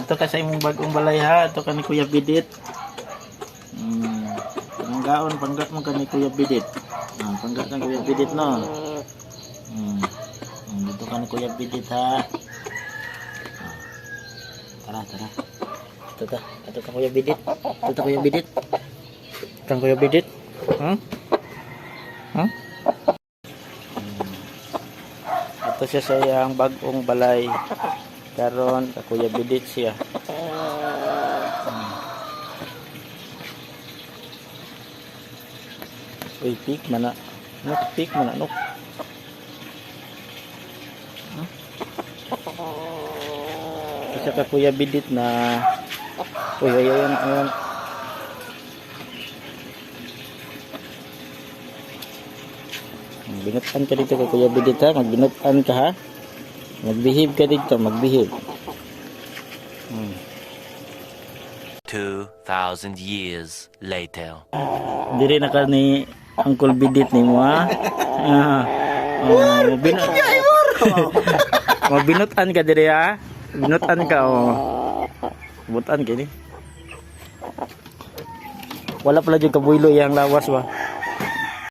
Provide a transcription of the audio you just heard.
Ato ka sa imong bagong balay ha. Ato ka ni Kuya Bidit. Hmm. Panggaon, pangga mo ka ni Kuya Bidit. Ah, pangga ka Kuya Bidit no. Hmm. Hmm, Dito ka ni Kuya Bidit ha. Ah. Tara, tara. Ito ta. Ito ka Kuya Bidit. Ito ta Kuya Bidit. Kang Kuya Bidit. Hmm? Hmm? Ito siya sa iyang bagong balay. Karon ka Kuya Bidit siya. Uy, pik mana. Nuk, pik mana, nuk. Isa ka Kuya Bidit na Uy, ayaw yan, ayaw. Binutan ka dito kay Kuya Bidit ha. Magbinutan ka ha. Magbehave ka dito, magbehave. Hmm. 2,000 years later. Diri na ka ni Uncle Bidit ni mo ha. Ah. Oh, binut Mabinutan ka diri ha. Binutan ka oh. Butan kini. Wala pala jud kabuylo iyang lawas ba.